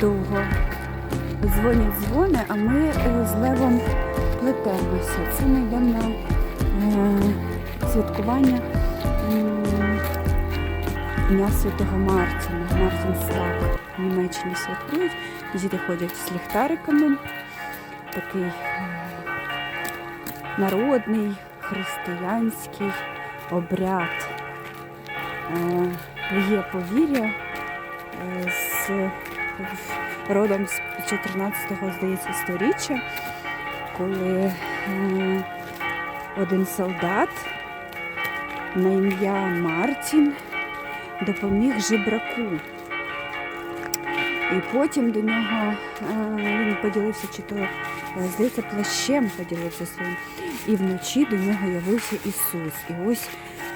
довго дзвонять дзвони, а ми е, з Левом плетемося. Це ми йдемо на святкування Дня Святого Мартіна. Мартін Слав в Німеччині святкують. Діти ходять з ліхтариками. Такий народний християнський обряд. Е, Є повір'я е, з родом з 14-го, здається, сторіччя, коли один солдат на ім'я Мартін допоміг жебраку. І потім до нього е, він поділився, чи то, е, здається, плащем поділився своїм. І вночі до нього явився Ісус. І ось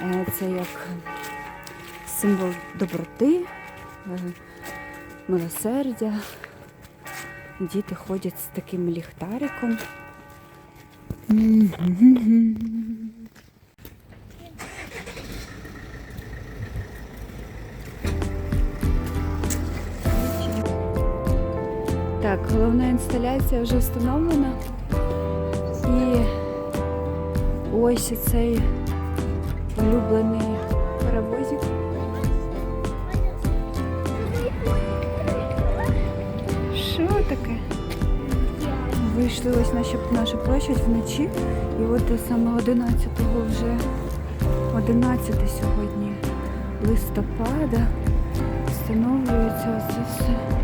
е, це як символ доброти, милосердя. Діти ходять з таким ліхтариком. Так, головна інсталяція вже встановлена. І ось цей улюблений паровозик. Таке? Вийшли ось наша, наша площадь вночі. І от саме 11-го вже 11 сьогодні листопада встановлюється це все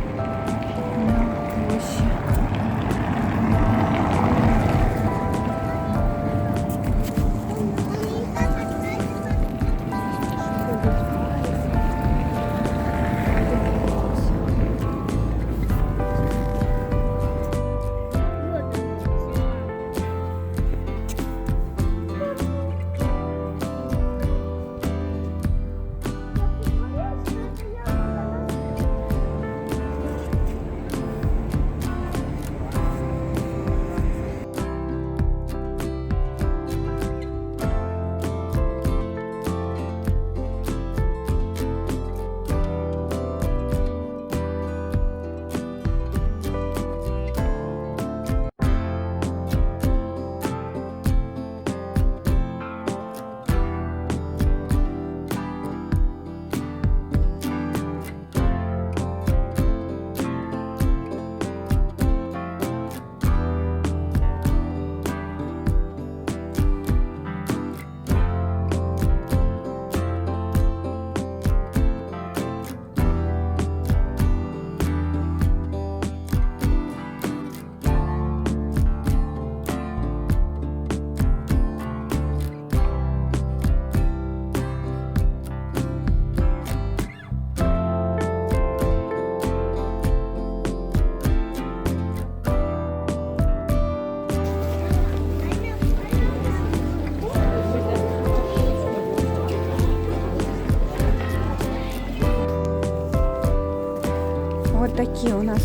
такі у нас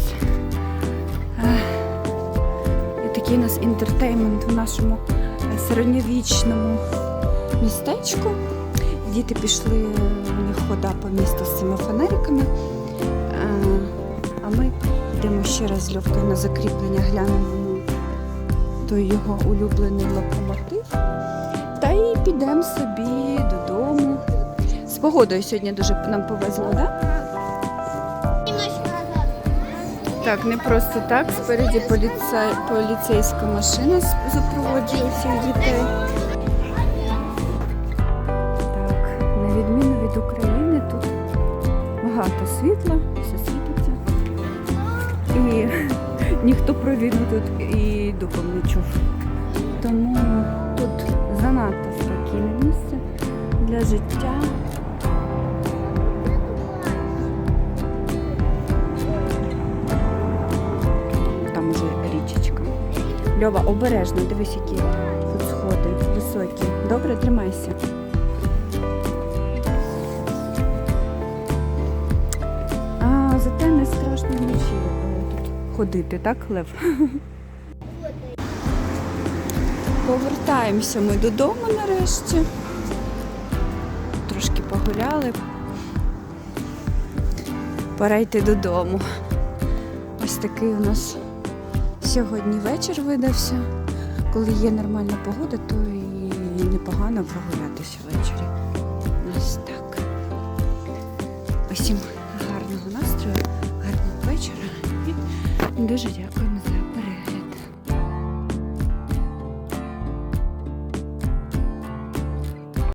такий у нас інтертеймент в нашому е, середньовічному містечку. Діти пішли, у них хода по місту з цими фонариками. Е, А ми йдемо ще раз Льовкою на закріплення, глянемо той його улюблений локомотив. Та й підемо собі додому. З погодою сьогодні дуже нам повезло, так? Да? Так, не просто так. Спереді поліцей, поліцейська машина з- супроводжує всіх дітей. Так, на відміну від України, тут багато світла, все світиться. І ніхто про війну тут і духом не чув. Тому тут занадто спокійне місце для життя. Льова, обережно, дивись, які тут сходи високі. Добре, тримайся. А, зате не страшно вночі е, тут ходити, так, Лев? Повертаємося ми додому нарешті. Трошки погуляли. Пора йти додому. Ось такий у нас сьогодні вечір видався. Коли є нормальна погода, то і непогано прогулятися ввечері. Ось так. Усім гарного настрою, гарного вечора і дуже дякую.